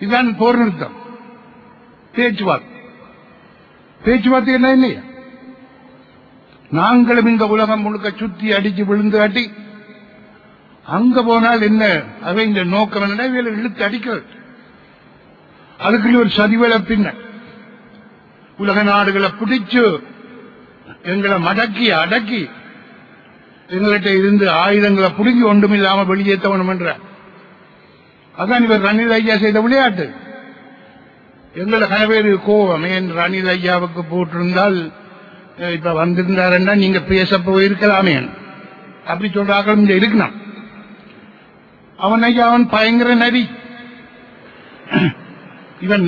இதுதான் போர் நிறுத்தம் பேச்சுவார்த்தை பேச்சுவார்த்தை என்ன இல்லையா நாங்களும் இந்த உலகம் முழுக்க சுத்தி அடிச்சு விழுந்து காட்டி அங்க போனால் என்ன அவை இந்த நோக்கம் என்ன இவங்களை இழுத்து அடிக்கிறது அதுக்குள்ள ஒரு சதிவேலை பின்ன உலக நாடுகளை பிடிச்சு எங்களை மடக்கி அடக்கி எங்கள்கிட்ட இருந்து ஆயுதங்களை புடுங்கி ஒன்றும் இல்லாம வெளியேற்றவனும் என்ற அதான் இவர் ரணில் ஐயா செய்த விளையாட்டு. எங்களை கனவேறு கோவமே ஏன் ரணில் ஐயாவுக்கு போட்டிருந்தால் இப்ப வந்திருந்தாருன்னா நீங்க பேச போயிருக்கலாமே. அப்படி சொல்றார்கள் இங்க இருக்கணும் அவன் ஐயா அவன் பயங்கர நரி. இவன்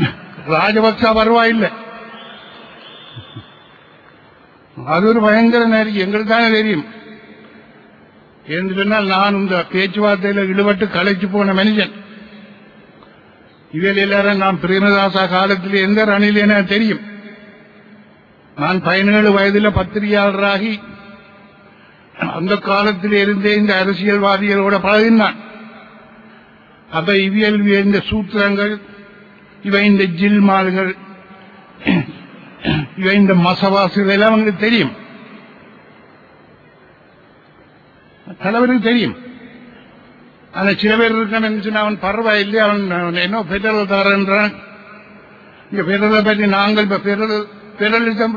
ராஜபக்சா வருவா இல்லை. அது ஒரு பயங்கர நரி எங்களுக்கு தானே தெரியும். என்று சொன்னால் நான் இந்த பேச்சுவார்த்தையில இழுபட்டு களைச்சு போன மனுஷன் இதில் எல்லாரும் நான் பிரேமதாசா காலத்தில் எந்த ரணில் என தெரியும். நான் பதினேழு வயதில் பத்திரிகையாளராகி அந்த காலத்தில் இருந்தே இந்த அரசியல்வாதிகளோட பழகினான். அப்ப இவியல் இந்த சூத்திரங்கள் இவை இந்த ஜில்மால்கள் இவை இந்த மசவாசுகள் எல்லாம் அவங்களுக்கு தெரியும். தலைவருக்கு தெரியும். ஆனா சில பேர் இருக்கான்னு சொன்னா அவன் பரவாயில்லை அவன் என்ன பெடரல் தரன்றான்? இங்க பெடரலை பற்றி நாங்கள் இப்ப பெடரல் பெடரலிசம்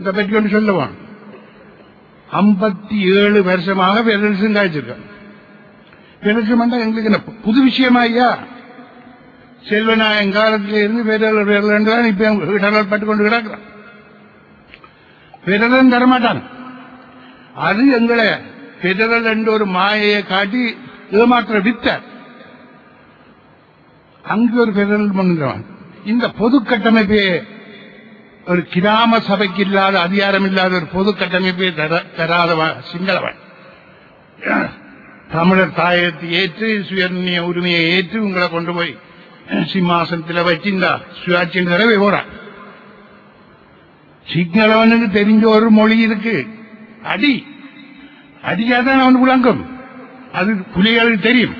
இதை பற்றி ஒன்று சொல்லுவான் ஐம்பத்தி ஏழு வருஷமாக பெடரலிசம் காய்ச்சிருக்கான் பெடரலிசம் வந்தா எங்களுக்கு என்ன புது விஷயமா ஐயா? செல்வநாயன் காலத்துல இருந்து பெடரல் பெடரல் தான் இப்ப பெடரல் பட்டு கொண்டு கிடக்கிறான். பெடரல் தரமாட்டான் அது எங்களை பெடரல் என்ற ஒரு மாயையை காட்டி ஏமாற்ற வித்த அங்கு ஒரு பெடரல் பண்ணுகிறவன் இந்த பொது கட்டமைப்பே ஒரு கிராம சபைக்கு இல்லாத அதிகாரம் இல்லாத ஒரு பொது கட்டமைப்பை தராதவன் சிங்களவன். தமிழர் தாயத்தை ஏற்று சுயநிய உரிமையை ஏற்று உங்களை கொண்டு போய் சிம்மாசனத்தில் வச்சிருந்தா சுயாட்சியின் தடவை போறான். சிங்களவனுக்கு தெரிஞ்ச ஒரு மொழி இருக்கு. அடி. அடிக்காதான் அவனுக்கு விளங்கும். அது புலிகளுக்கு தெரியும்.